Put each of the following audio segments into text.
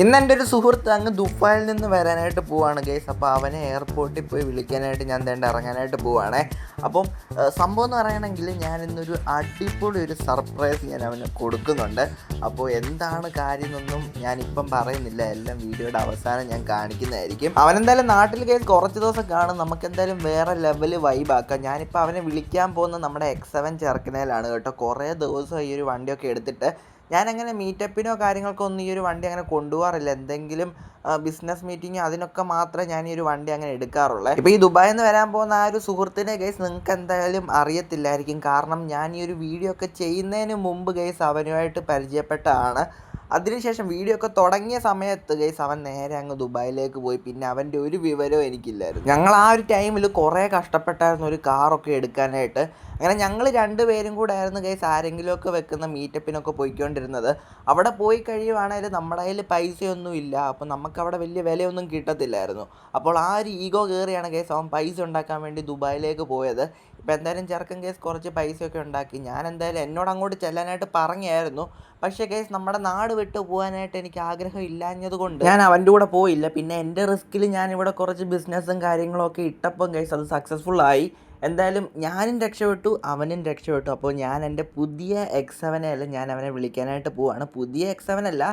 ഇന്ന് എന്റെ ഒരു സുഹൃത്ത് അങ്ങ് ദുബായിൽ നിന്ന് വരാനായിട്ട് പോവാണ് ഗൈസ് അപ്പോൾ അവനെ എയർപോർട്ടിൽ പോയി വിളിക്കാനായിട്ട് ഞാൻ തേണ്ട ഇറങ്ങാനായിട്ട് പോവാണേ. അപ്പം സംഭവം എന്ന് പറയുകയാണെങ്കിൽ ഞാൻ ഇന്നൊരു അടിപൊളി ഒരു സർപ്രൈസ് ഞാൻ അവന് കൊടുക്കുന്നുണ്ട്. അപ്പോൾ എന്താണ് കാര്യം എന്നൊന്നും ഞാനിപ്പം പറയുന്നില്ല. എല്ലാം വീഡിയോയുടെ അവസാനം ഞാൻ കാണിക്കുന്നതായിരിക്കും. അവനെന്തായാലും നാട്ടിൽ കേസ് കുറച്ച് ദിവസം കാണും. നമുക്ക് എന്തായാലും വേറെ ലെവൽ വൈബാക്കാം ഞാനിപ്പോൾ അവനെ വിളിക്കാൻ പോകുന്ന നമ്മുടെ എക്സ് സെവൻ ചെറുക്കനയിലാണ് കേട്ടോ. കുറേ ദിവസം ഈ ഒരു വണ്ടിയൊക്കെ എടുത്തിട്ട് ഞാനങ്ങനെ മീറ്റപ്പിനോ കാര്യങ്ങൾക്കോ ഒന്നും ഈ ഒരു വണ്ടി അങ്ങനെ കൊണ്ടുപോകാറില്ല. എന്തെങ്കിലും ബിസിനസ് മീറ്റിംഗ് അതിനൊക്കെ മാത്രമേ ഞാൻ ഈ ഒരു വണ്ടി അങ്ങനെ എടുക്കാറുള്ളൂ. ഇപ്പോൾ ഈ ദുബായിൽ നിന്ന് വരാൻ പോകുന്ന ആ ഒരു സുഹൃത്തിനെ ഗൈസ് നിങ്ങൾക്ക് എന്തായാലും അറിയത്തില്ലായിരിക്കും. കാരണം ഞാൻ ഈ ഒരു വീഡിയോ ഒക്കെ ചെയ്യുന്നതിന് മുമ്പ് ഗൈസ് അവനുമായിട്ട് പരിചയപ്പെട്ടതാണ്. അതിനുശേഷം വീഡിയോ ഒക്കെ തുടങ്ങിയ സമയത്ത് ഗൈസ് അവൻ നേരെ അങ്ങ് ദുബായിലേക്ക് പോയി. പിന്നെ അവന്റെ ഒരു വിവരവും എനിക്കില്ലായിരുന്നു. ഞങ്ങൾ ആ ഒരു ടൈമിൽ കുറേ കഷ്ടപ്പെട്ടായിരുന്നു ഒരു കാറൊക്കെ എടുക്കാനായിട്ട്. അങ്ങനെ ഞങ്ങൾ രണ്ടുപേരും കൂടെ ആയിരുന്നു ഗൈസ് ആരെങ്കിലുമൊക്കെ വെക്കുന്ന മീറ്റപ്പിനൊക്കെ പോയിക്കൊണ്ടിരുന്നത്. അവിടെ പോയി കഴിയുവാണെങ്കിൽ നമ്മുടെ കയ്യിൽ പൈസയൊന്നും ഇല്ല. അപ്പോൾ നമുക്ക് അവിടെ വലിയ വിലയൊന്നും കിട്ടത്തില്ലായിരുന്നു. അപ്പോൾ ആ ഒരു ഈഗോ കയറിയാണ് ഗൈസ് അവൻ പൈസ ഉണ്ടാക്കാൻ വേണ്ടി ദുബായിലേക്ക് പോയത്. ഇപ്പോൾ എന്തായാലും ചെറുക്കൻ കേസ് കുറച്ച് പൈസയൊക്കെ ഉണ്ടാക്കി. ഞാൻ എന്തായാലും എന്നോട് അങ്ങോട്ട് ചെല്ലാനായിട്ട് പറഞ്ഞായിരുന്നു. പക്ഷേ കേസ് നമ്മുടെ നാട് വിട്ടു പോകാനായിട്ട് എനിക്ക് ആഗ്രഹം ഇല്ലാഞ്ഞത് കൊണ്ട് ഞാൻ അവന്റെ കൂടെ പോയില്ല. പിന്നെ എന്റെ റിസ്കിൽ ഞാൻ ഇവിടെ കുറച്ച് ബിസിനസ്സും കാര്യങ്ങളൊക്കെ ഇട്ടപ്പം കേസ് അത് സക്സസ്ഫുൾ ആയി. എന്തായാലും ഞാനും രക്ഷപ്പെട്ടു അവനും രക്ഷപ്പെട്ടു. അപ്പോൾ ഞാൻ എന്റെ പുതിയ എക്സ് അല്ല ഞാൻ അവനെ വിളിക്കാനായിട്ട് പോവാണ്. പുതിയ എക്സ് സെവനല്ല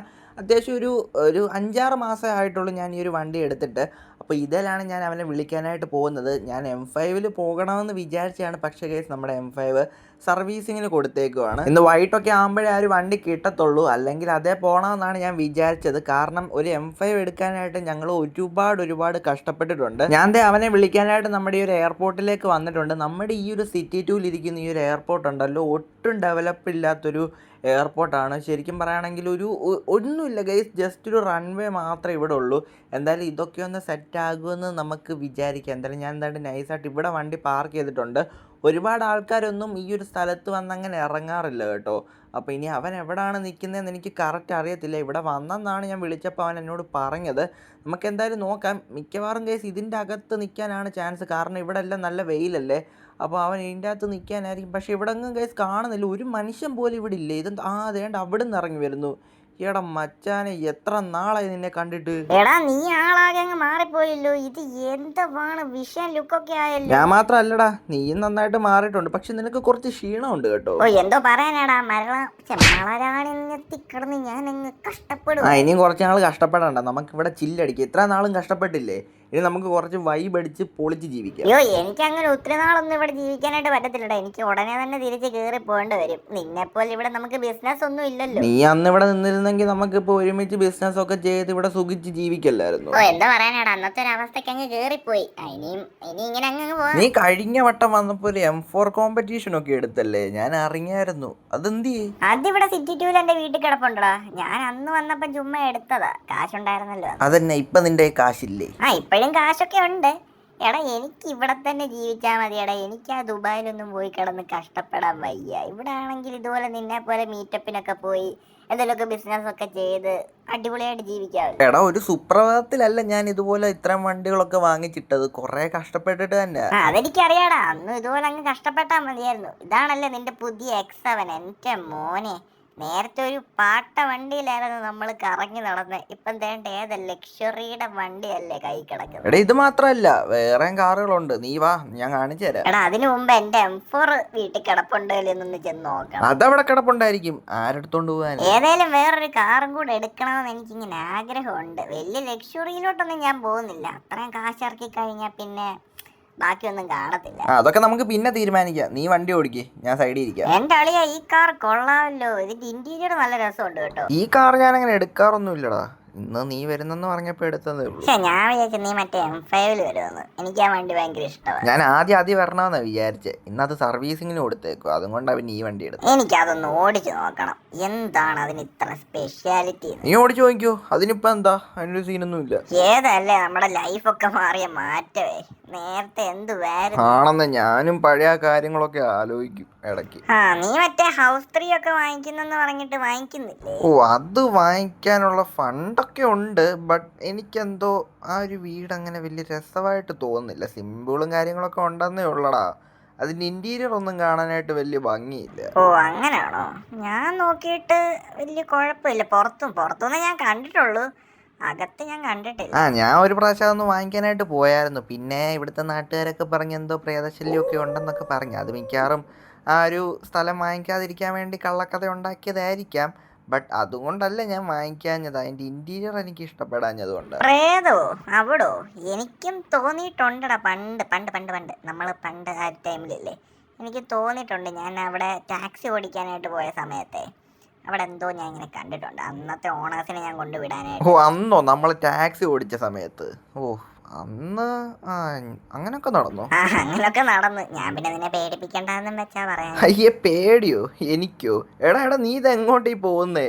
അത്യാവശ്യം ഒരു ഒരു അഞ്ചാറ് മാസമേ ആയിട്ടുള്ളൂ ഞാൻ ഈ ഒരു വണ്ടി എടുത്തിട്ട്. അപ്പോൾ ഇതിലാണ് ഞാൻ അവനെ വിളിക്കാനായിട്ട് പോകുന്നത്. ഞാൻ എം ഫൈവിൽ പോകണമെന്ന് വിചാരിച്ചാണ് പക്ഷേ കേസ് നമ്മുടെ എം ഫൈവ് സർവീസിങ്ങിന് കൊടുത്തേക്കുവാണ്. ഇന്ന് വൈകിട്ടൊക്കെ ആകുമ്പോഴേ ആ ഒരു വണ്ടി കിട്ടത്തുള്ളൂ. അല്ലെങ്കിൽ അതേ പോകണമെന്നാണ് ഞാൻ വിചാരിച്ചത്. കാരണം ഒരു എം ഫൈവ് എടുക്കാനായിട്ട് ഞങ്ങൾ ഒരുപാട് ഒരുപാട് കഷ്ടപ്പെട്ടിട്ടുണ്ട്. ഞാൻ ദേ അവനെ വിളിക്കാനായിട്ട് നമ്മുടെ ഈ ഒരു എയർപോർട്ടിലേക്ക് വന്നിട്ടുണ്ട്. നമ്മുടെ ഈ ഒരു സിറ്റി ടൂവിൽ ഇരിക്കുന്ന ഈ ഒരു എയർപോർട്ട് ഉണ്ടല്ലോ. ഒട്ടും ഡെവലപ്പ് ഇല്ലാത്തൊരു എയർപോർട്ടാണ്. ശരിക്കും പറയുകയാണെങ്കിൽ ഒരു ഒന്നുമില്ല ഗൈസ് ജസ്റ്റ് ഒരു റൺവേ മാത്രമേ ഇവിടെ ഉള്ളൂ. എന്തായാലും ഇതൊക്കെ ഒന്ന് സെറ്റ് ആകുമെന്ന് നമുക്ക് വിചാരിക്കാം. എന്തായാലും ഞാൻ എന്തായാലും നൈസായിട്ട് ഇവിടെ വണ്ടി പാർക്ക് ചെയ്തിട്ടുണ്ട്. ഒരുപാട് ആൾക്കാരൊന്നും ഈ ഒരു സ്ഥലത്ത് വന്നങ്ങനെ ഇറങ്ങാറില്ല കേട്ടോ. അപ്പോൾ ഇനി അവൻ എവിടെയാണ് നിൽക്കുന്നതെന്ന് എനിക്ക് കറക്റ്റ് അറിയത്തില്ല. ഇവിടെ വന്നെന്നാണ് ഞാൻ വിളിച്ചപ്പോൾ അവൻ എന്നോട് പറഞ്ഞത്. നമുക്ക് എന്തായാലും നോക്കാം. മിക്കവാറും കേസ് ഇതിന്റെ അകത്ത് നിൽക്കാനാണ് ചാൻസ് കാരണം ഇവിടെ എല്ലാം നല്ല വെയിലല്ലേ. അപ്പോൾ അവൻ ഇതിന്റെ അകത്ത് നിൽക്കാനായിരിക്കും. പക്ഷേ ഇവിടെ ഒന്നും കേസ് കാണുന്നില്ല. ഒരു മനുഷ്യൻ പോലും ഇവിടെ ഇല്ല? ഇത് ആ അതേണ്ട. അവിടെ നിന്ന് ഇറങ്ങി വരുന്നു. എടാ മച്ചാനെ എത്ര നാളായി നിന്നെ കണ്ടിട്ട്? എടാ നീ ആളാകെ അങ്ങ് മാറിപ്പോയല്ലോ. ഇത് എന്താണ് വിഷയം? ലുക്കൊക്കെ ആയല്ലോ. ഞാൻ മാത്രല്ലടാ നീയും നന്നായിട്ട് മാറിയിട്ടുണ്ട്. പക്ഷെ നിനക്ക് കുറച്ച് ക്ഷീണമുണ്ട് കേട്ടോ. ഓ എന്തോ പറയാനാടാ. മരള മലരാണിനെത്തിക്കിടന്ന് ഞാൻ അങ്ങ് കഷ്ടപ്പെടും. ആ ഇനിയും കുറച്ച് നാൾ കഷ്ടപ്പെടണ്ട. നമുക്ക് ഇവിടെ ചില്ലടിക്കുക ഇത്ര നാളും കഷ്ടപ്പെട്ടില്ലേ? ഇനി നമുക്ക് കുറച്ച് വൈബ് അടിച്ച് പൊളിച്ച് ജീവിക്കാം. അയ്യോ എനിക്ക് അങ്ങനെ ഒത്തിരി നാളൊന്നും ഇവിടെ ജീവിക്കാനായിട്ട് പറ്റത്തില്ലടാ. എനിക്ക് ഉടനെ തന്നെ തിരിച്ച് കയറി പോകേണ്ടി വരും. നിന്നെപ്പോലെ ഇവിടെ നമുക്ക് ബിസിനസ് ഒന്നും ഇല്ലല്ലോ. നീ അന്ന് ഇവിടെ നിന്നിരുന്നെങ്കിൽ നമുക്ക് ഇപ്പോ ഒരുമിച്ച് ബിസിനസ് ഒക്കെ ചെയ്ത് ഇവിടെ സുഖിച്ച് ജീവിക്കല്ലായിരുന്നു. ഓ എന്താ പറയാനാടാ? അന്നത്തെ ഒരു അവസ്ഥയ്ക്ക് അങ്ങ് കേറിപ്പോയി. ആ, ഇനിയും ഇനി ഇങ്ങനെ അങ്ങ് പോവാ പോവാം. നീ കഴിഞ്ഞ വട്ടം വന്നപ്പോൾ ഒരു എം ഫോർ കോമ്പറ്റീഷൻ ഒക്കെ എടുത്തല്ലേ? ഞാൻ അറിഞ്ഞായിരുന്നു. അതെന്ത് ചെയ്യ്? അതിവിടെ സിറ്റി ടൂവിൽ എന്റെ വീട്ടിൽ കിടപ്പുണ്ടടാ. ഞാൻ അന്ന് വന്നപ്പോൾ ചുമ്മാ എടുത്തതാ. കാശുണ്ടായിരുന്നല്ലോ. അതന്നെ ഇപ്പൊ നിന്റെ കയ്യിൽ കാശില്ലേ? ആ ഇപ്പോഴും കാശൊക്കെ ഉണ്ട്. എടാ എനിക്ക് ഇവിടെ തന്നെ ജീവിച്ചാൽ മതി. എടാ എനിക്ക് ആ ദുബായിലൊന്നും പോയി കിടന്ന് കഷ്ടപ്പെടാൻ വയ്യ. ഇവിടെ ആണെങ്കിൽ ഇതുപോലെ നിന്നെ പോലെ മീറ്റപ്പിനൊക്കെ പോയി എന്തെങ്കിലുമൊക്കെ ബിസിനസ് ഒക്കെ ചെയ്ത് അടിപൊളിയായിട്ട് ജീവിക്കാം എടാ ഒരു സുപ്രഭാതത്തിലല്ല ഞാൻ ഇതുപോലെ ഇത്രയും വണ്ടികളൊക്കെ വാങ്ങിച്ചിട്ടത്. കുറെ കഷ്ടപ്പെട്ടിട്ട് തന്നെ. അതെനിക്കറിയാടാ. അന്ന് ഇതുപോലെ അങ്ങ് കഷ്ടപ്പെട്ടാൽ മതിയായിരുന്നു. ഇതാണല്ലേ നിന്റെ പുതിയ എക്സവൻ എന്റെ എന്റെ മോനെ. നേരത്തെ ഒരു പാട്ട വണ്ടിയിലായിരുന്നു നമ്മൾ കറങ്ങി നടന്നത് ഇപ്പം തേണ്ട ഏത് ലക്ഷറിയുടെ വണ്ടിയല്ലേ കൈ കിടക്കുന്നത്. എടാ ഇത് മാത്രമല്ല വേറെ കാറുകളുണ്ട്. നീ വാ ഞാൻ കാണിച്ചു തരാം. എടാ അതിനു മുമ്പ് എന്റെ എം ഫോർ വീട്ടിൽ കിടപ്പുണ്ടോ എന്നൊന്ന് ചെന്ന് നോക്കാം. അതവിടെ കിടപ്പുണ്ടായിരിക്കും. ആരെടുത്തോണ്ട് പോവാൻ ഏതായാലും വേറൊരു കാറും കൂടെ എടുക്കണമെന്ന് എനിക്കിങ്ങനെ ആഗ്രഹമുണ്ട്. വലിയ ലക്ഷറിയിലോട്ടൊന്നും ഞാൻ പോകുന്നില്ല. അത്രയും കാശിറക്കി കഴിഞ്ഞാൽ പിന്നെ ബാക്കിയൊന്നും കാണത്തില്ല. അതൊക്കെ നമുക്ക് പിന്നെ തീരുമാനിക്കാം. നീ വണ്ടി ഓടിക്കേ. ഞാൻ സൈഡിൽ ഇരിക്കാം. എന്റെ അളിയ ഈ കാർ കൊള്ളാമല്ലോ. ഇതിന്റെ ഇന്റീരിയർ നല്ല രസമുണ്ട് കേട്ടോ. ഈ കാർ ഞാൻ അങ്ങനെ എടുക്കാറൊന്നും ഇല്ലടാ ഇന്ന് നീ വരുന്നെന്ന് പറഞ്ഞപ്പോ എടുത്തതേ ഉള്ളൂ. പക്ഷെ ഞാൻ വിചാരിച്ചു നീ മറ്റേ എം ഫൈവിൽ വരുമെന്ന്. എനിക്ക് ആ വണ്ടി ഭയങ്കര ഇഷ്ടമാണ്. ഞാൻ ആദ്യം ആദ്യം വരണമെന്ന് വിചാരിച്ചേ. ഇന്നത് സർവീസിങ്ങിന് കൊടുത്തേക്കും അതുകൊണ്ടാ പിന്നെ ഈ വണ്ടി എടുത്തു എനിക്കതൊന്ന് ഓടിച്ചു നോക്കണം. എന്താണ് അതിന് ഇത്ര സ്പെഷ്യാലിറ്റി നീ ഓടിച്ചു നോക്കിയോ അതിനിപ്പോ എന്താ? അതിനൊരു സീനൊന്നും ഇല്ല ഏതല്ലേ നമ്മുടെ ലൈഫൊക്കെ മാറിയ മാറ്റമേ? നേരത്തെ എന്തുവായിരുന്നു ആണെന്ന് ഞാനും പഴയ കാര്യങ്ങളൊക്കെ ആലോചിക്കും ഇടയ്ക്ക്. ആ നീ മറ്റേ ഹൗസ് ത്രീ ഒക്കെ വാങ്ങിക്കുന്നെന്ന് പറഞ്ഞിട്ട് വാങ്ങിക്കുന്നില്ലേ? ഓ അത് വാങ്ങിക്കാനുള്ള ഫണ്ടൊക്കെ ഉണ്ട് ബട്ട് എനിക്കെന്തോ ആ ഒരു വീട് അങ്ങനെ വലിയ രസമായിട്ട് തോന്നുന്നില്ല. സിമ്പിളും കാര്യങ്ങളൊക്കെ ഉണ്ടെന്നേ ഉള്ളടാ. അതിന്റെ ഇന്റീരിയർ ഒന്നും കാണാനായിട്ട് വലിയ ഭംഗിയില്ല. ഓ അങ്ങനെയാണോ ഞാൻ നോക്കിയിട്ട് വലിയ കുഴപ്പമില്ല. പുറത്തും പുറത്തുനിന്ന് ഞാൻ കണ്ടിട്ടുള്ളൂ. അകത്ത് ഞാൻ കണ്ടിട്ടില്ല. ആ ഞാൻ ഒരു പ്രാവശ്യം അതൊന്ന് വാങ്ങിക്കാനായിട്ട് പോയായിരുന്നു. പിന്നെ ഇവിടുത്തെ നാട്ടുകാരൊക്കെ പറഞ്ഞ് എന്തോ പ്രേതശല്യമൊക്കെ ഉണ്ടെന്നൊക്കെ പറഞ്ഞു. അത് മിക്കവാറും ആ ഒരു സ്ഥലം വാങ്ങിക്കാതിരിക്കാൻ വേണ്ടി കള്ളക്കഥ ഉണ്ടാക്കിയതായിരിക്കാം. ബട്ട് അതുകൊണ്ടല്ല ഞാൻ വാങ്ങിക്കാഞ്ഞത്. അതിന്റെ ഇന്റീരിയർ എനിക്ക് ഇഷ്ടപ്പെടാഞ്ഞതുകൊണ്ട്. പ്രേതോ അവിടോ? എനിക്കും തോന്നിയിട്ടുണ്ടടാ പണ്ട് പണ്ട് പണ്ട് പണ്ട്. നമ്മൾ പണ്ട് ആ ടൈമിലല്ലേ? എനിക്ക് തോന്നിയിട്ടുണ്ട് ഞാൻ അവിടെ ടാക്സി ഓടിക്കാനായിട്ട് പോയ സമയത്തെ. അവിടെ എന്തോ ഞാൻ ഇങ്ങനെ കണ്ടിട്ടുണ്ട്. അന്നത്തെ ഓണേഴ്സിനെ ഞാൻ കൊണ്ടുവിടാനായിട്ട്. ഓ അന്നോ? നമ്മൾ ടാക്സി ഓടിച്ച സമയത്ത്. ഓ അന്ന് അങ്ങനൊക്കെ നടന്നോ? അങ്ങനൊക്കെ നടന്നു. ഞാൻ പിന്നെ നിന്നെ പേടിപ്പിക്കണ്ടെന്നും വെച്ചാ പറയാ. അയ്യേ പേടിയോ? എനിക്കോ? എടാ എടാ നീ ഇത് എങ്ങോട്ടീ പോകുന്നേ?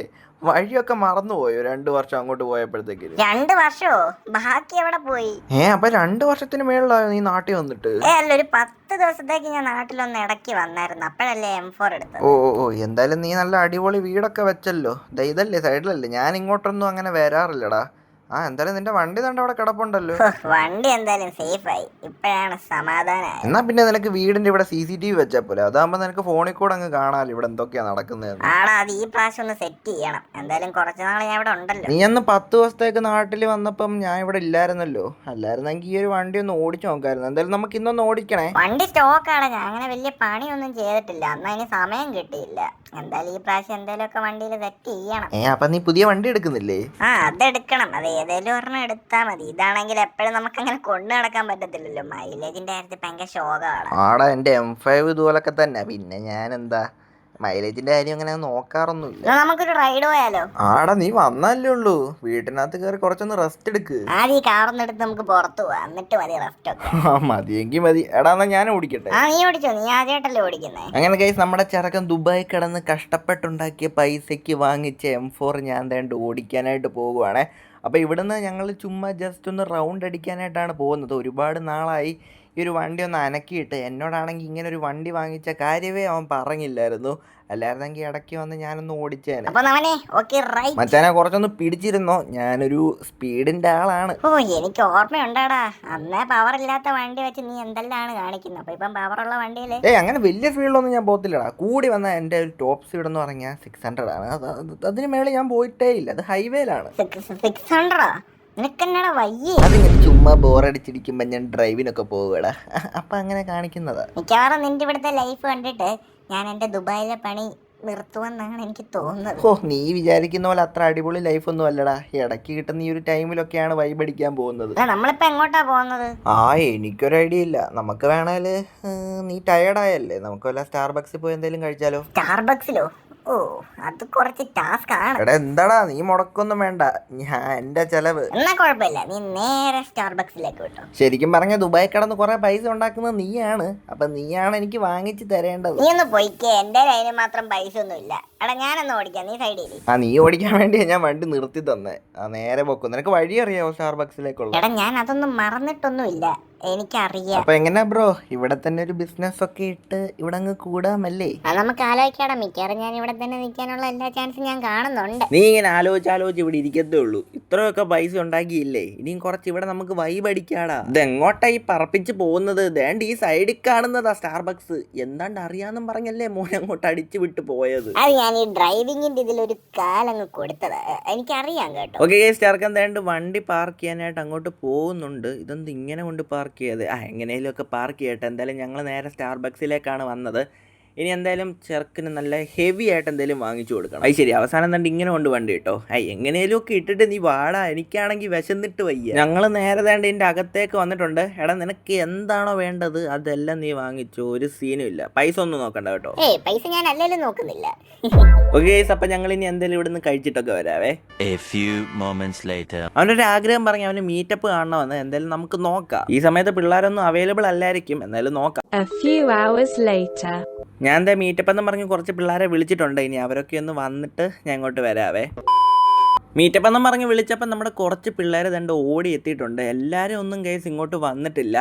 വഴിയൊക്കെ മറന്നുപോയോ? രണ്ടു വർഷം അങ്ങോട്ട് പോയപ്പോഴത്തേക്ക്? രണ്ട് വർഷമോ ബാക്കി എവിടെ പോയി? ഏ അപ്പൊ രണ്ടു വർഷത്തിന് മേളിലായോ നീ നാട്ടിൽ വന്നിട്ട്? ഏ അല്ല ഒരു പത്ത് ദിവസത്തേക്ക് ഞാൻ നാട്ടിലൊന്ന് ഇടയ്ക്ക് വന്നായിരുന്നു. അപ്പോഴല്ലേ എം ഫോർ എടുത്തത്. ഓ ഓ എന്തായാലും നീ നല്ല അടിപൊളി വീടൊക്കെ വെച്ചല്ലോ. ദൈതല്ലേ സൈഡിലല്ലേ. ഞാൻ ഇങ്ങോട്ടൊന്നും അങ്ങനെ വരാറില്ലടാ. ആ എന്തായാലും നിന്റെ വണ്ടി തണ്ട അവിടെ കിടപ്പുണ്ടല്ലോ. വണ്ടി എന്തായാലും സേഫ് ആയി. ഇപ്പോഴാണ് സമാധാനം എന്നാ പിന്നെ നിനക്ക് വീടിന്റെ ഇവിടെ സി സി ടി വി വെച്ചാ പോലെ അതാകുമ്പോ നിനക്ക് ഫോണിൽ കൂടെ അങ്ങ് കാണാലോ ഇവിടെ എന്തൊക്കെയാ നടക്കുന്നത് ആടാ അത് ഈ പ്രാവശ്യം ഒന്ന് സെറ്റ് ചെയ്യണം. എന്തായാലും കുറച്ച് നാൾ ഞാൻ ഇവിടെ ഉണ്ടല്ലോ. നീ അന്ന് പത്ത് ദിവസത്തേക്ക് നാട്ടിൽ വന്നപ്പം ഞാൻ ഇവിടെ ഇല്ലായിരുന്നല്ലോ. അല്ലായിരുന്നെങ്കിൽ ഈ ഒരു വണ്ടി ഒന്ന് ഓടിച്ചു നോക്കായിരുന്നു. എന്തായാലും നമുക്ക് ഇന്നൊന്ന് ഓടിക്കണേ. വണ്ടി സ്റ്റോക്കാണ് ഞാൻ അങ്ങനെ വലിയ പണിയൊന്നും ചെയ്തിട്ടില്ല. അന്ന് അതിന് സമയം കിട്ടിയില്ല. എന്തായാലും ഈ പ്രാവശ്യം എന്തേലൊക്കെ വണ്ടിയിൽ സെറ്റ് ചെയ്യണം. ഏ അപ്പൊ നീ പുതിയ വണ്ടി എടുക്കുന്നില്ലേ? ആ അതെടുക്കണം. അത് ഏതേലും ഒരെണ്ണം എടുത്താൽ മതി. ഇതാണെങ്കിൽ എപ്പോഴും നമുക്ക് അങ്ങനെ കൊണ്ടു നടക്കാൻ പറ്റത്തില്ലല്ലോ. മൈലേജിന്റെ കാര്യത്തിൽ ഭയങ്കര ശോകമാണ്. ആടാ എന്റെ എം ഫൈവ് ഇതുപോലൊക്കെ തന്നെ. പിന്നെ ഞാൻ എന്താ മൈലേജിന്റെ കാര്യം അങ്ങനെ നോക്കാറൊന്നുമില്ല. നമുക്കൊരു റൈഡ് പോയാലോ? ആടാ നീ വന്നല്ലേ ഉള്ളൂ. വീട്ടിനകത്ത് കയറി കുറച്ചൊന്ന് റെസ്റ്റ് എടുക്ക്. ആദ്യം ഈ കാറൊന്നും എടുത്ത് നമുക്ക് പുറത്തു പോവാം. എന്നിട്ട് മതി റെസ്റ്റ് ഒക്കെ. ആ മതിയെങ്കിൽ മതി. എടാ എന്നാ ഞാൻ ഓടിക്കട്ടെ. ആ നീ ഓടിച്ചോ. നീ ആദ്യമായിട്ടല്ലേ ഓടിക്കുന്നേ. അങ്ങനെ കൈസ് നമ്മുടെ ചെറുക്കൻ ദുബായി കിടന്ന് കഷ്ടപ്പെട്ടുണ്ടാക്കിയ പൈസയ്ക്ക് വാങ്ങിച്ച എം ഫോർ ഞാൻ തേണ്ട ഓടിക്കാനായിട്ട് പോകുവാണേ. അപ്പോൾ ഇവിടുന്ന് ഞങ്ങൾ ചുമ്മാ ജസ്റ്റ് ഒന്ന് റൗണ്ട് അടിക്കാനായിട്ടാണ് പോകുന്നത്. ഒരുപാട് നാളായി. ഈ ഒരു വണ്ടി ഒന്ന് അനക്കിയിട്ട് എന്നോടാണെങ്കിൽ ഇങ്ങനെ ഒരു വണ്ടി വാങ്ങിച്ച കാര്യമേ അവൻ പറഞ്ഞില്ലായിരുന്നു. അല്ലായിരുന്നെങ്കിൽ ഇടയ്ക്ക് വന്ന് ഞാനൊന്ന് ഓടിച്ചേനെ. മച്ചാനെ കുറച്ചൊന്ന് പിടിച്ചിരുന്നോ? ഞാനൊരു സ്പീഡിന്റെ ആളാണ്. ഓ എനിക്ക് ഓർമ്മയുണ്ടാടാ. അന്നേ പവർ ഇല്ലാത്ത വണ്ടി വെച്ച് നീ എന്തെല്ലാണ് കാണിക്കുന്നത് അപ്പൊ ഇപ്പം പവർ ഉള്ള വണ്ടിയിൽ ഏ അങ്ങനെ വലിയ സ്പീഡിലൊന്നും ഞാൻ പോകത്തില്ലടാ. കൂടി വന്ന എന്റെ ഒരു ടോപ്പ് സ്പീഡ് എന്ന് പറഞ്ഞാൽ സിക്സ് ഹൺഡ്രഡ് ആണ്. അത് അത് അതിന് മേളിൽ ഞാൻ പോയിട്ടേ ഇല്ല. അത് ഹൈവേയിലാണ് സിക്സ് ഹൺഡ്രഡാ നിനക്കെന്നടാ വയ്യേ? അതിങ്ങനെ ചുമ്മാ ബോറടിച്ചിരിക്കുമ്പോൾ ഞാൻ ഡ്രൈവിനൊക്കെ പോവുകടാ. അപ്പൊ അങ്ങനെ കാണിക്കുന്നതാ. മിക്കവാറും നിന്റെ ഇവിടുത്തെ ലൈഫ് കണ്ടിട്ട് ഞാൻ എന്റെ ദുബായിലെ പണി നിർത്തുമെന്നാണ് എനിക്ക് തോന്നുന്നത്. ഓ നീ വിചാരിക്കുന്ന പോലെ അത്ര അടിപൊളി ലൈഫ് ഒന്നും അല്ലടാ. ഇടയ്ക്ക് കിട്ടുന്ന ഈ ഒരു ടൈമിലൊക്കെയാണ് വൈബ് അടിക്കാൻ പോകുന്നത്. നമ്മളിപ്പോ എങ്ങോട്ടാ പോകുന്നത്? ആ എനിക്കൊരു ഐഡിയ ഇല്ല. നമുക്ക് വേണേൽ നീ ടയേർഡായല്ലേ നമുക്ക് വല്ല സ്റ്റാർബക്സിൽ പോയി എന്തെങ്കിലും കഴിച്ചാലോ? സ്റ്റാർബക്സിലോ ഓ അത് കുറച്ച് ടാസ്ക് ആണ്. എടാ എന്താടാ? നീ മുടക്കൊന്നും വേണ്ട. ഞാൻ എന്റെ ചെലവ്. എന്നാ കുഴപ്പമില്ല. നീ നേരെ സ്റ്റാർബക്സിലേക്ക് വിട്ടോ. ശരിക്കും പറഞ്ഞ ദുബായി കടന്ന് കുറെ പൈസ ഉണ്ടാക്കുന്നത് നീയാണ്. അപ്പൊ നീയാണ് എനിക്ക് വാങ്ങിച്ചു തരേണ്ടത്. നീ ഒന്ന് പോയിക്കേ. എന്റെ കയ്യിൽ മാത്രം പൈസ ഒന്നും ആ നീ ഓടിക്കാൻ വേണ്ടിയാ ഞാൻ വണ്ടി നിർത്തി തന്നെ. ആ നേരെ പൊക്കും. നിനക്ക് വഴി അറിയാവോ സ്റ്റാർബക്സിലേക്കുള്ള എടാ ഞാൻ അതൊന്നും മറന്നിട്ടൊന്നുമില്ല. എനിക്കറിയാം. അപ്പൊ എങ്ങനെയാ ബ്രോ ഇവിടെ തന്നെ ഒരു ബിസിനസ് ഒക്കെ ഇട്ട് ഇവിടെ അങ്ങ് കൂടാമല്ലേ? അത് നമുക്ക് ആലോചിക്കാടാ. മിക്കവാറും ഞാൻ ഇവിടെ തന്നെ നിൽക്കാനുള്ള എല്ലാ ചാൻസും ഞാൻ കാണുന്നുണ്ട്. നീ ഇങ്ങനെ ആലോചിച്ച് ആലോചിച്ച് ഇവിടെ ഇരിക്കത്തേ ഉള്ളൂ. ഇത്രയൊക്കെ പൈസ ഉണ്ടാക്കിയില്ലേ? ഇനിയും കുറച്ച് ഇവിടെ നമുക്ക് വൈബ് അടിക്കാടാ. ഇത് എങ്ങോട്ടാ ഈ പറപ്പിച്ച് പോകുന്നത്? ദേണ്ട ഈ സൈഡിൽ കാണുന്നതാ സ്റ്റാർബക്സ് എന്താണ്ട് അറിയാന്നും പറഞ്ഞല്ലേ മോനെ അങ്ങോട്ട് അടിച്ചു വിട്ട് പോയത്? അത് ഞാൻ ഈ ഡ്രൈവിങ്ങിന്റെ ഇതിലൊരു കാലങ്ങ് കൊടുത്തത്. എനിക്കറിയാം കേട്ടോ. ഓക്കെ ചേർക്കാൻ തേണ്ട വണ്ടി പാർക്ക് ചെയ്യാനായിട്ട് അങ്ങോട്ട് പോകുന്നുണ്ട്. ഇതെന്ത് ഇങ്ങനെ കൊണ്ട് പാർക്ക് ചെയ്ത്. ആ എങ്ങനെയും ഒക്കെ പാർക്ക് ചെയ്യട്ടെ. എന്തായാലും ഞങ്ങൾ നേരെ സ്റ്റാർബക്സിലേക്കാണ് വന്നത്. ഇനി എന്തായാലും ചെറുക്കിന് നല്ല ഹെവി ആയിട്ട് എന്തെങ്കിലും വാങ്ങിച്ചു കൊടുക്കണം. അത് ശരി അവസാനം തന്നെ ഇങ്ങനെ കൊണ്ട് വണ്ടി കേട്ടോ. ഐ എങ്ങനെയും ഒക്കെ ഇട്ടിട്ട് നീ വാടാ. എനിക്കാണെങ്കിൽ വിശന്നിട്ട് വയ്യ. ഞങ്ങൾ നേരെ തേണ്ട ഇതിന്റെ അകത്തേക്ക് വന്നിട്ടുണ്ട്. എടാ നിനക്ക് എന്താണോ വേണ്ടത് അതെല്ലാം നീ വാങ്ങിച്ചു. ഒരു സീനും ഇല്ല. പൈസ ഒന്നും നോക്കണ്ട കേട്ടോ. ഏയ് പൈസ ഞാൻ അല്ലെങ്കിലും നോക്കുന്നില്ല. ഓക്കെ അപ്പൊ ഞങ്ങൾ ഇനി എന്തെങ്കിലും ഇവിടുന്ന് കഴിച്ചിട്ടൊക്കെ വരാവേ. അവനൊരു ആഗ്രഹം പറഞ്ഞ് അവന് മീറ്റപ്പ് കാണണമെന്ന് എന്തായാലും നമുക്ക് നോക്കാം. ഈ സമയത്ത് പിള്ളേരൊന്നും അവൈലബിൾ അല്ലായിരിക്കും. എന്തായാലും നോക്കാം. ഞാൻ എന്താ മീറ്റപ്പ് എന്ന് പറഞ്ഞ് കുറച്ച് പിള്ളേരെ വിളിച്ചിട്ടുണ്ട്. ഇനി അവരൊക്കെ ഒന്ന് വന്നിട്ട് ഞാൻ ഇങ്ങോട്ട് വരാവേ. മീറ്റപ്പ് എന്ന് പറഞ്ഞ് വിളിച്ചപ്പോൾ നമ്മുടെ കുറച്ച് പിള്ളേർ ദണ്ട് ഓടി എത്തിയിട്ടുണ്ട്. എല്ലാവരും ഒന്നും കേസ് ഇങ്ങോട്ട് വന്നിട്ടില്ല.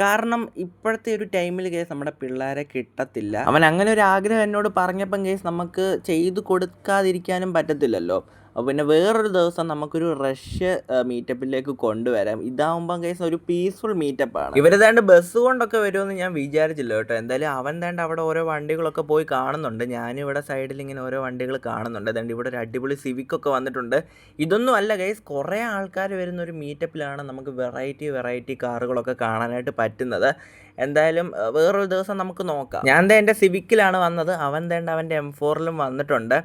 കാരണം ഇപ്പോഴത്തെ ഒരു ടൈമിൽ കേസ് നമ്മുടെ പിള്ളേരെ കിട്ടത്തില്ല. അവൻ അങ്ങനെ ഒരു ആഗ്രഹം എന്നോട് പറഞ്ഞപ്പം കേസ് നമുക്ക് ചെയ്തു കൊടുക്കാതിരിക്കാനും പറ്റത്തില്ലല്ലോ. അപ്പോൾ പിന്നെ വേറൊരു ദിവസം നമുക്കൊരു റഷ്യ മീറ്റപ്പിലേക്ക് കൊണ്ടുവരാം. ഇതാവുമ്പം കേസ് ഒരു പീസ്ഫുൾ മീറ്റപ്പാണ് ഇവരിതാണ്ട് ബസ് കൊണ്ടൊക്കെ വരുമെന്ന് ഞാൻ വിചാരിച്ചില്ല കേട്ടോ. എന്തായാലും അവൻ തേണ്ട അവിടെ ഓരോ വണ്ടികളൊക്കെ പോയി കാണുന്നുണ്ട്. ഞാനും ഇവിടെ സൈഡിൽ ഇങ്ങനെ ഓരോ വണ്ടികൾ കാണുന്നുണ്ട്. അതുകൊണ്ട് ഇവിടെ ഒരു അടിപൊളി സിവിക്കൊക്കെ വന്നിട്ടുണ്ട്. ഇതൊന്നും അല്ല കേസ് കുറേ ആൾക്കാർ വരുന്ന ഒരു മീറ്റപ്പിലാണ് നമുക്ക് വെറൈറ്റി വെറൈറ്റി കാറുകളൊക്കെ കാണാനായിട്ട് പറ്റുന്നത്. എന്തായാലും വേറൊരു ദിവസം നമുക്ക് നോക്കാം. ഞാൻ ദേ എന്റെ സിവിക്കിലാണ് വന്നത്. അവൻ തേണ്ട അവന്റെ എം ഫോറിലും വന്നിട്ടുണ്ട്.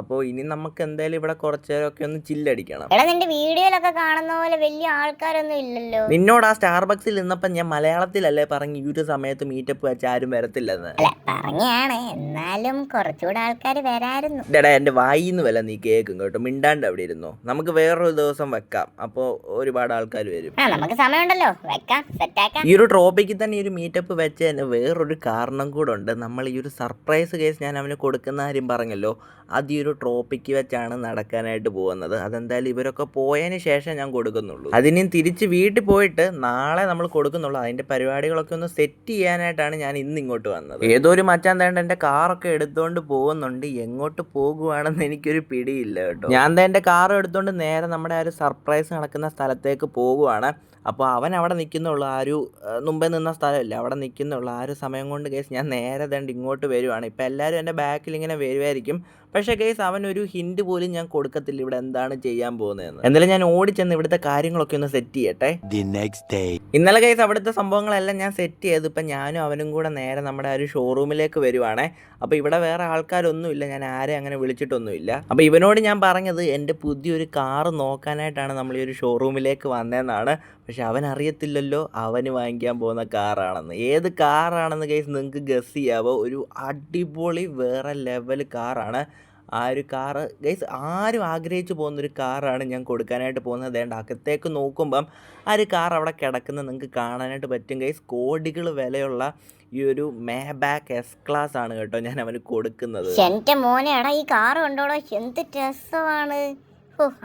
അപ്പോൾ ഇനി നമുക്ക് എന്തായാലും ഇവിടെ കുറച്ച് നേരമൊക്കെ ഒന്ന് ചില്ലടിക്കണം. എടാ നിന്റെ വീഡിയോയിലൊക്കെ കാണുന്ന പോലെ വലിയ ആൾക്കാരൊന്നും ഇല്ലല്ലോ. നിന്നോട് ആ സ്റ്റാർബക്സിൽ നിന്നപ്പം ഞാൻ മലയാളത്തിലല്ലേ പറഞ്ഞു ഈ ഒരു സമയത്ത് മീറ്റപ്പ് വെച്ച് ആരും വരത്തില്ലെന്ന്. അല്ല പറഞ്ഞാണ്. എന്നാലും കുറച്ചുകൂടെ ആൾക്കാർ വരായിരുന്നു. ഡേടാ എന്റെ വായിന്ന് വല്ല നീ കേൾക്കും കേട്ടോ. മിണ്ടാണ്ട് അവിടെ ഇരുന്നു. നമുക്ക് വേറൊരു ദിവസം വെക്കാം. അപ്പോൾ ഒരുപാട് ആൾക്കാർ വരും. ആ നമുക്ക് സമയമുണ്ടല്ലോ. വെക്കാം സെറ്റാക്കാം ഈ ഒരു ട്രോപ്പിക്ക് തന്നെ ഈ ഒരു മീറ്റപ്പ് വെച്ചതിന് വേറൊരു കാരണം കൂടെ ഉണ്ട്. നമ്മൾ ഈ ഒരു സർപ്രൈസ് കേസ് ഞാൻ അവന് കൊടുക്കുന്ന കാര്യം പറഞ്ഞല്ലോ. അത് ഈ ഒരു ട്രോപ്പിക്ക് വെച്ചാണ് നടക്കാനായിട്ട് പോകുന്നത്. അതെന്തായാലും ഇവരൊക്കെ പോയതിന് ശേഷം ഞാൻ കൊടുക്കുന്നുള്ളൂ. അതിനും തിരിച്ച് വീട്ടിൽ പോയിട്ട് നാളെ നമ്മൾ കൊടുക്കുന്നുള്ളൂ. അതിന്റെ പരിപാടികളൊക്കെ ഒന്ന് സെറ്റ് ചെയ്യാനായിട്ടാണ് ഞാൻ ഇന്ന് ഇങ്ങോട്ട് വന്നത്. ഏതോ ഒരു മച്ചാൻ തേണ്ട എന്റെ കാറൊക്കെ എടുത്തുകൊണ്ട് പോകുന്നുണ്ട്. എങ്ങോട്ട് പോകുവാണെന്ന് എനിക്കൊരു പിടിയില്ല കേട്ടോ. ഞാൻ എന്റെ കാർ എടുത്തുകൊണ്ട് നേരെ നമ്മുടെ ആ ഒരു സർപ്രൈസ് നടക്കുന്ന സ്ഥലത്തേക്ക് പോകുവാണ്. അപ്പോൾ അവൻ അവിടെ നിൽക്കുന്നുള്ള. ആ ഒരു മുമ്പേ നിന്ന സ്ഥലമില്ല. അവിടെ നിൽക്കുന്നുള്ള. ആ ഒരു സമയം കൊണ്ട് കേസ് ഞാൻ നേരെ തേണ്ട ഇങ്ങോട്ട് വരുവാണ്. ഇപ്പോൾ എല്ലാവരും എന്റെ ബാക്കിൽ ഇങ്ങനെ വരുമായിരിക്കും പക്ഷേ ഗൈസ് അവൻ ഒരു ഹിൻഡ് പോലും ഞാൻ കൊടുക്കത്തില്ല ഇവിടെ എന്താണ് ചെയ്യാൻ പോകുന്നതെന്ന്. എന്തായാലും ഞാൻ ചെന്ന് ഇവിടുത്തെ കാര്യങ്ങളൊക്കെ ഒന്ന് സെറ്റ് ചെയ്യട്ടെ. ഇന്നലെ ഗൈസ് അവിടുത്തെ സംഭവങ്ങളെല്ലാം ഞാൻ സെറ്റ് ചെയ്തു. ഇപ്പം ഞാനും അവനും കൂടെ നേരെ നമ്മുടെ ആ ഒരു ഷോറൂമിലേക്ക് വരുവാണേ. അപ്പോൾ ഇവിടെ വേറെ ആൾക്കാരൊന്നുമില്ല. ഞാൻ ആരെ അങ്ങനെ വിളിച്ചിട്ടൊന്നുമില്ല. അപ്പോൾ ഇവനോട് ഞാൻ പറഞ്ഞത് എന്റെ പുതിയൊരു കാറ് നോക്കാനായിട്ടാണ് നമ്മൾ ഈ ഒരു ഷോറൂമിലേക്ക് വന്നതെന്നാണ്. പക്ഷെ അവൻ അറിയത്തില്ലല്ലോ അവന് വാങ്ങിക്കാൻ പോകുന്ന കാറാണെന്ന്. ഏത് കാറാണെന്ന് കേസ് നിങ്ങൾക്ക് ഗസ് ചെയ്യാവോ? ഒരു അടിപൊളി വേറെ ലെവൽ കാറാണ്. ആ ഒരു കാറ് ഗൈസ് ആരും ആഗ്രഹിച്ചു പോകുന്നൊരു കാറാണ് ഞാൻ കൊടുക്കാനായിട്ട് പോകുന്നത്. വേണ്ട അകത്തേക്ക് നോക്കുമ്പം ആ ഒരു കാർ അവിടെ കിടക്കുന്നത് നിങ്ങൾക്ക് കാണാനായിട്ട് പറ്റും. ഗൈസ് കോടികൾ വിലയുള്ള ഈ ഒരു മേബാക്ക് എസ് ക്ലാസ് ആണ് കേട്ടോ ഞാൻ അവന് കൊടുക്കുന്നത്. എന്റെ മോനെ എടാ ഈ കാർ കൊണ്ടോളോ എന്ത് രസമാണ്.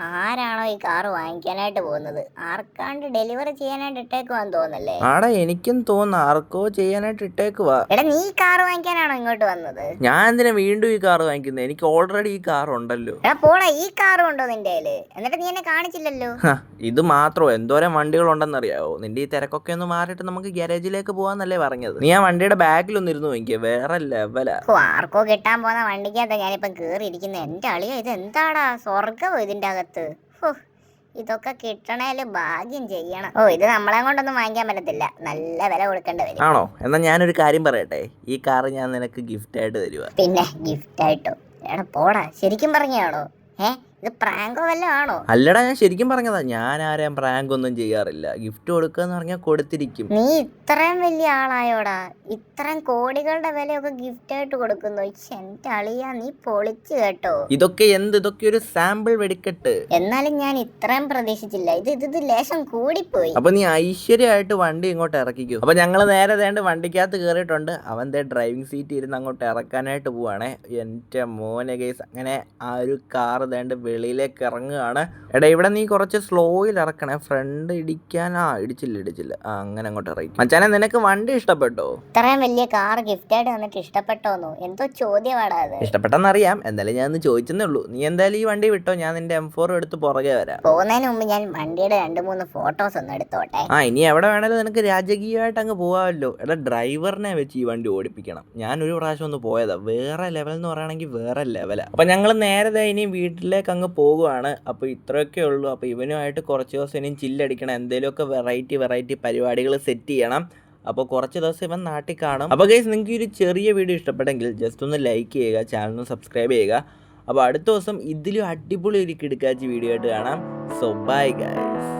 ആരാണോ ഈ കാറ് വാങ്ങിക്കാനായിട്ട് പോകുന്നത്? ആർക്കാണ്ട് ഡെലിവറി ചെയ്യാനായിട്ട് ഇട്ടേക്കുവാന്ന് തോന്നല്ലേ ആടാ എനിക്കും തോന്നുന്നു ആർക്കോ ചെയ്യാനായിട്ട് ഇട്ടേക്കുവാ. എടാ നീ കാറ് വാങ്ങിക്കാനാണോ ഇങ്ങോട്ട് വന്നത്? ഞാൻ എന്തിനാ വീണ്ടും ഈ കാർ വാങ്ങിക്കുന്നത് എനിക്ക് ഓൾറെഡി ഈ കാർ ഉണ്ടല്ലോ. എടാ പോടാ ഈ കാർ ഉണ്ടോ നിന്റെ കയ്യിൽ? എന്നിട്ട് നീ എന്നെ കാണിച്ചില്ലല്ലോ. ഹ, ഇത് മാത്രമോ എന്തോരം വണ്ടികൾ ഉണ്ടെന്നറിയാവോ നിന്റെ ഈ തിരക്കൊക്കെ ഒന്ന് മാറിയിട്ട് നമുക്ക് ഗ്യാരേജിലേക്ക് പോവാന്നല്ലേ പറഞ്ഞത്. നീ ആ വണ്ടിയുടെ ബാക്കിലൊന്നും ഇരുന്ന് എനിക്ക് വേറെ ലെവലാ. ഓ ആർക്കോ കിട്ടാൻ പോകുന്ന വണ്ടിക്കകത്ത് ഞാനിപ്പം കേറിയിരിക്കുന്നത് എന്റെ അളിയോ ഇത് എന്താടാ സ്വർഗമോ ഇതിന്റെ അകത്ത്. ഹോ ഇതൊക്കെ കിട്ടണേൽ ഭാഗ്യം ചെയ്യണം. ഓ ഇത് നമ്മളെ കൊണ്ടൊന്നും വാങ്ങിക്കാൻ പറ്റത്തില്ല. നല്ല വില കൊടുക്കേണ്ടി വരും. ആണോ? എന്നാ ഞാനൊരു കാര്യം പറയട്ടെ. ഈ കാർ ഞാൻ നിനക്ക് ഗിഫ്റ്റ് ആയിട്ട് തരുവാ. പിന്നെ ഗിഫ്റ്റ് ആയിട്ടോ. എടാ പോടാ. ശരിക്കും പറഞ്ഞാണോ? ഏ? അല്ലടാ ഞാൻ ശരിക്കും പറഞ്ഞതാ ഞാൻ ആരെയും പ്രാങ്ക് ഒന്നും ചെയ്യാറില്ല. ഗിഫ്റ്റ് കൊടുക്കുക എന്ന് പറഞ്ഞാൽ കൊടുത്തിരിക്കും. നീ ഇത്രയും വലിയ ആളായോടാ ഇത്രയും കോടികളുടെ വിലയൊക്കെ ഗിഫ്റ്റ് ആയിട്ട് കൊടുക്കുന്നു. ശ്ശെ, എന്റെ അളിയ നീ പൊളിച്ചു കേട്ടോ. ഇതൊക്കെ എന്ത് ഇതൊക്കെ ഒരു സാമ്പിൾ വെടിക്കെട്ട്. എന്നാലും ഞാൻ ഇത്രയും പ്രതീക്ഷിച്ചില്ല. ഇത് ഇത് ലേശം കൂടിപ്പോയി. അപ്പൊ നീ ഐശ്വര്യമായിട്ട് വണ്ടി ഇങ്ങോട്ട് ഇറക്കിക്കോ. അപ്പൊ ഞങ്ങൾ നേരെ തേണ്ട വണ്ടിക്കകത്ത് കയറിയിട്ടുണ്ട് അവന്റെ ഡ്രൈവിംഗ് സീറ്റ് ഇരുന്ന് അങ്ങോട്ട് ഇറക്കാനായിട്ട് പോവാണേ. എന്റെ മോനെ കേസ് അങ്ങനെ ആ ഒരു കാർ വേണ്ട വെളിയിലേക്ക് ഇറങ്ങുകയാണ്. എടാ ഇവിടെ നീ കുറച്ച് സ്ലോയിൽ ഇറക്കണേ. ഫ്രണ്ട് ഇടിക്കാൻ ആ ഇടിച്ചില്ല ഇടിച്ചില്ല. ആ അങ്ങനെ അങ്ങോട്ട് ഇറങ്ങി മച്ചാനെ നിനക്ക് വണ്ടി ഇഷ്ടപ്പെട്ടോ? ഇത്രയും വലിയ കാർ ഗിഫ്റ്റ് ആയിട്ട് വന്നിട്ട് ഇഷ്ടപ്പെട്ടോന്നു എന്തോ ചോദ്യമാണ് അത്. ഇഷ്ടപ്പെട്ടെന്നറിയാം. എന്തായാലും ഞാൻ ഒന്ന് ചോദിച്ചെന്നേ ഉള്ളൂ. നീ എന്തായാലും ഈ വണ്ടി വിട്ടോ? ഞാൻ നിന്റെ എം ഫോർ എടുത്ത് പുറകെ വരാം. പോകുന്നതിന് മുമ്പ് ഞാൻ വണ്ടിയുടെ രണ്ട് മൂന്ന് ഫോട്ടോസ് ഒന്ന് എടുത്തോട്ടെ. ആ ഇനി എവിടെ വേണേലും നിനക്ക് രാജകീയമായിട്ട് അങ്ങ് പോവാമല്ലോ എടാ ഡ്രൈവറിനെ വെച്ച് ഈ വണ്ടി ഓടിപ്പിക്കണം. ഞാൻ ഒരു പ്രാവശ്യം ഒന്ന് പോയതാ. വേറെ ലെവൽ എന്ന് പറയുകയാണെങ്കിൽ വേറെ ലെവലാ അപ്പൊ ഞങ്ങൾ നേരത്തെ ഇനി വീട്ടിലേക്ക് അങ്ങ് പോകുവാണ്. അപ്പോൾ ഇത്രയൊക്കെ ഉള്ളൂ. അപ്പോൾ ഇവനുമായിട്ട് കുറച്ച് ദിവസം ഇനിയും ചില്ലടിക്കണം എന്തെങ്കിലുമൊക്കെ വെറൈറ്റി വെറൈറ്റി പരിപാടികൾ സെറ്റ് ചെയ്യണം. അപ്പോൾ കുറച്ച് ദിവസം ഇവൻ നാട്ടിൽ കാണും. അപ്പോൾ ഗൈസ് നിങ്ങൾക്ക് ഈ ഒരു ചെറിയ വീഡിയോ ഇഷ്ടപ്പെട്ടെങ്കിൽ ജസ്റ്റ് ഒന്ന് ലൈക്ക് ചെയ്യുക ചാനൽ ഒന്ന് സബ്സ്ക്രൈബ് ചെയ്യുക. അപ്പോൾ അടുത്ത ദിവസം ഇതിലും അടിപൊളി ഒരു കിടക്കാച്ചി വീഡിയോ ആയിട്ട് കാണാം. So bye guys